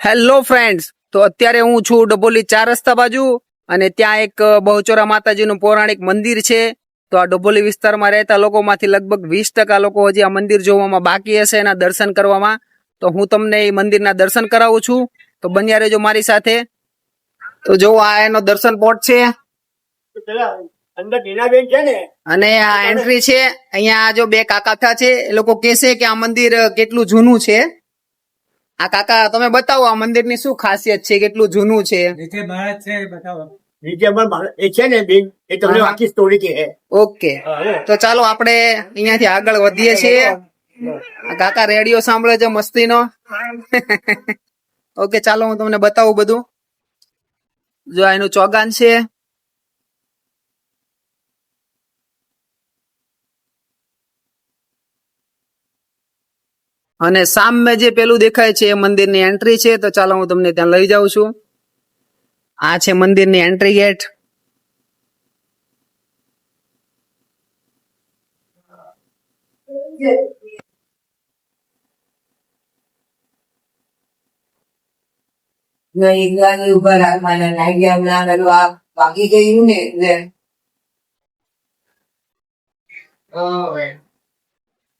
Hello friends, તો અત્યારે હું છું ડબોલી ચાર રસ્તા બાજુ અને ત્યાં એક બહુચોરા માતાજીનું પૌરાણિક મંદિર છે. તો આ ડબોલી વિસ્તારમાં રહેતા લોકોમાંથી લગભગ વીસ ટકા લોકો હજી આ મંદિર જોવામાં બાકી હશે એના દર્શન કરવામાં. તો હું તમને એ મંદિરના દર્શન કરાવું છું. તો બન્યા રહેજો મારી સાથે. તો જો આ એનો દર્શન પોટ છે. અને આ એન્ટ્રી છે. અહીંયા જો બે કાકાથા છે, એ લોકો કહેશે કે આ મંદિર કેટલું જૂનું છે. આ કાકા તમે બતાવો આ મંદિરની શું ખાસિયત છે? કેટલું જૂનું છે? નીચે મહારાજ છે બતાવો. નીચે એ છે ને બેન એ તમને આખી સ્ટોરી કહે. ઓકે. તો ચાલો આપણે અહીંયાથી આગળ વધીએ છીએ. કાકા રેડિયો સાંભળે છે મસ્તીનો. ઓકે ચાલો હું તમને બતાવું બધું. જો આ એનું ચોગાન છે. અને સામે જે પેલું દેખાય છે એ મંદિરની એન્ટ્રી છે તો ચાલો હું તમને ત્યાં લઈ જાઉં છું. આ છે મંદિરની એન્ટ્રી ગેટ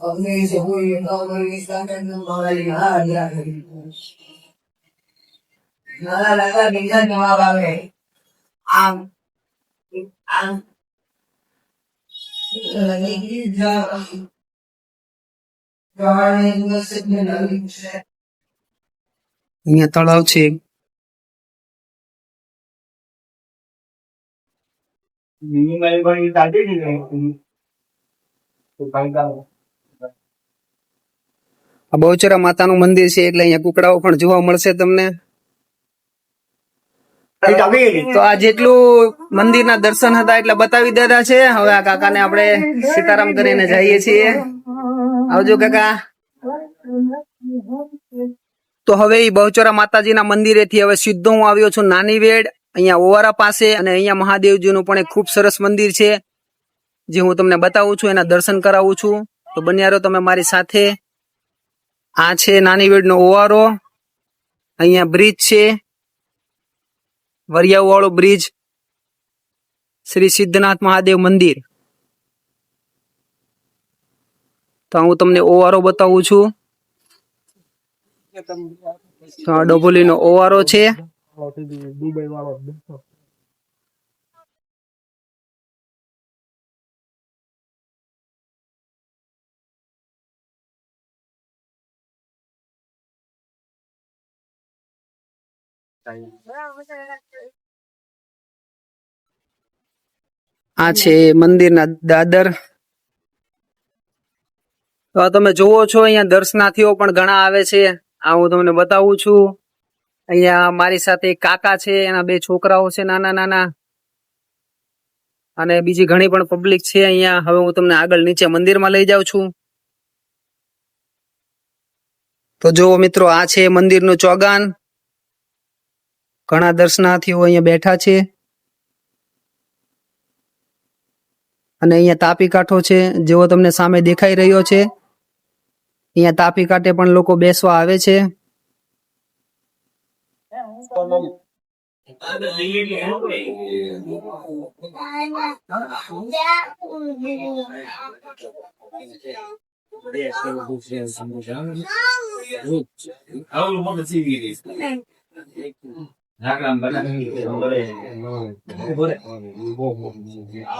નહીં ગાડી ઊભા રાખવાના લાગ્યા હમણાં પેલું આ બાકી ગયું ને એટલે ચાલ મને આમ આમ અહીંયા તળાવ છે આ બહુચરા માતાનું મંદિર છે એટલે અહીંયા કુકડાઓ પણ જોવા મળશે તમને. તો આ જેટલું મંદિરના દર્શન હતા એટલે બતાવી દીધા છે. હવે આ કાકાને આપણે સીતારામ કરીને જઈએ છીએ. આવજો કાકા. તો હવે એ બહુચરા માતાજીના મંદિરેથી હવે સીધો હું આવ્યો છું નાની વેડ અહીંયા ઓવારા પાસે અને અહીંયા મહાદેવજીનું પણ એક ખૂબ સરસ મંદિર છે. જે હું તમને બતાવું છું એના દર્શન કરાવું છું. તો બન્યા રહો તમે મારી સાથે. આ છે નાની વેડનો ઓવારો. અહીંયા બ્રિજ છે. વરિયાવ વાળો બ્રિજ. શ્રી સિદ્ધનાથ મહાદેવ મંદિર. તો હું તમને ઓવારો બતાવું છું. ડભોલીનો ઓવારો છે. આ છે મંદિરના દાદર. તો આ તમે જોવો છો, અહીંયા દર્શનાર્થીઓ પણ ઘણા આવે છે. આ હું તમને બતાવું છું. અહીંયા મારી સાથે એક કાકા છે, એના બે છોકરાઓ છે, નાના નાના. અને બીજી ઘણી પણ પબ્લિક છે અહીંયા. હવે હું તમને આગળ નીચે મંદિરમાં લઈ જાઉં છું. તો જુઓ મિત્રો, આ છે મંદિરનું ચોગાન. ઘણા દર્શનાર્થીઓ અહીંયા બેઠા છે. અને અહીંયા તાપી કાંઠો છે, જેવો તમને સામે દેખાઈ રહ્યો છે. અહીંયા તાપી કાંઠે પણ લોકો બેસવા આવે છે.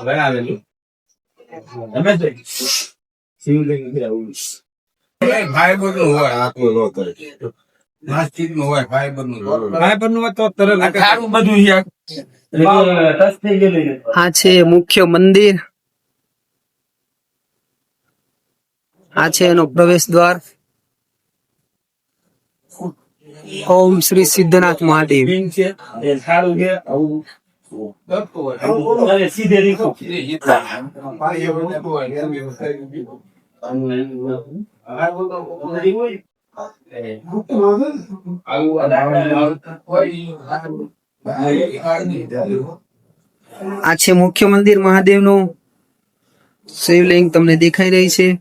બનાવેલું તમે ફાઈબરનું હોય આટલું ન થાય પ્લાસ્ટિકનું હોય ફાઈબરનું ફાઈબરનું તો તરત ખારું બધું છે ટચ આ છે મુખ્ય મંદિર. આ છે એનો પ્રવેશ દ્વાર ઓમ શ્રી સિદ્ધનાથ મહાદેવ. આ છે મુખ્ય મંદિર મહાદેવનું. શિવલિંગ તમને દેખાઈ રહી છે.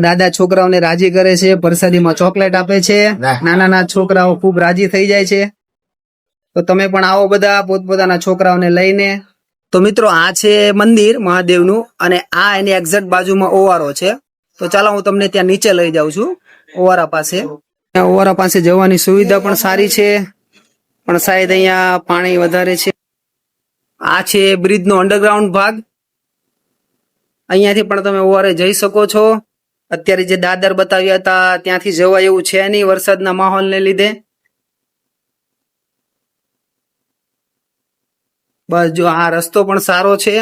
દાદા છોકરાઓને રાજી કરે છે પરસાદીમાં ચોકલેટ આપે છે નાના નાના છોકરાઓ ખૂબ રાજી થઈ જાય છે. તો તમે પણ આવો બધા પોતપોતાના છોકરાઓને લઈને. તો મિત્રો આ છે મંદિર મહાદેવનું અને આ એની એક્ઝેક્ટ બાજુમાં ઓવારો છે. તો ચાલો હું તમને ત્યાં નીચે લઈ જાઉં છું ઓવારા પાસે. ઓવારા પાસે જવાની સુવિધા પણ સારી છે. પણ સાહેબ અહીંયા પાણી વધારે છે. આ છે બ્રિજ નો અંડરગ્રાઉન્ડ ભાગ. અહીંયાથી પણ તમે ઓવારે જઈ શકો છો. અત્યારે જે દાદર બતાવ્યા હતા, ત્યાંથી જવા એવું છે નહીં વરસાદના માહોલને લીધે. બસ જો આ રસ્તો પણ સારો છે.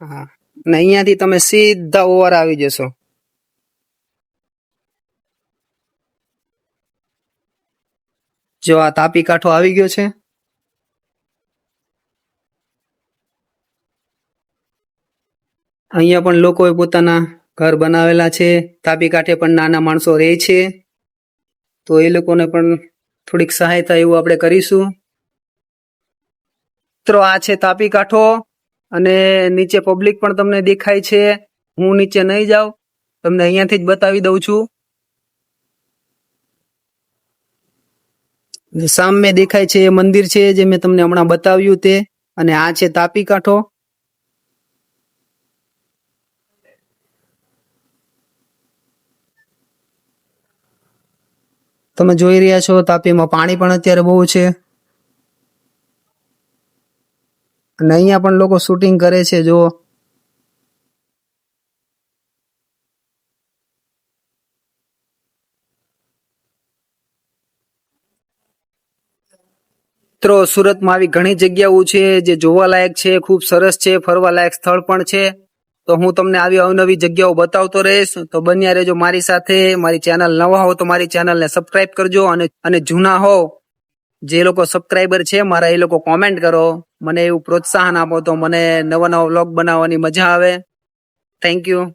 હા. ને અહીંયાથી તમે સીધા ઓવર આવી જશો. જો આ તાપી કાંઠો આવી ગયો છે. અહીંયા પણ લોકોએ પોતાના ઘર બનાવેલા છે. તાપી કાંઠે પણ નાના માણસો રહે છે. તો એ લોકોને પણ થોડીક સહાય થાય એવું આપણે કરીશું. મિત્રો, આ છે તાપી કાંઠો અને નીચે પબ્લિક પણ તમને દેખાય છે. હું નીચે નહીં જાઉં. તમને અહીંયાથી જ બતાવી દઉં છું. સામે દેખાય છે એ મંદિર છે જે મેં તમને હમણાં બતાવ્યું તે. અને આ છે તાપી કાંઠો. તમે જોઈ રહ્યા છો તાપીમાં પાણી પણ અત્યારે બહુ છે. અને અહીંયા પણ લોકો શૂટિંગ કરે છે જો મિત્રો, સુરતમાં આવી ઘણી જગ્યાઓ છે જે જોવાલાયક છે, ખૂબ સરસ છે, ફરવાલાયક સ્થળ પણ છે. તો હું તમને આવી અવનવી જગ્યાઓ બતાવતો રહીશ. તો બન્યા રહેજો મારી સાથે. મારી ચેનલ નવા હો તો મારી ચેનલને સબસ્ક્રાઇબ કરજો અને અને જૂના હો. જે લોકો સબસ્ક્રાઇબર છે, મારા એ લોકો કોમેન્ટ કરો. મને એવું પ્રોત્સાહન આપો તો મને નવા નવા વ્લોગ બનાવવાની મજા આવે. Thank you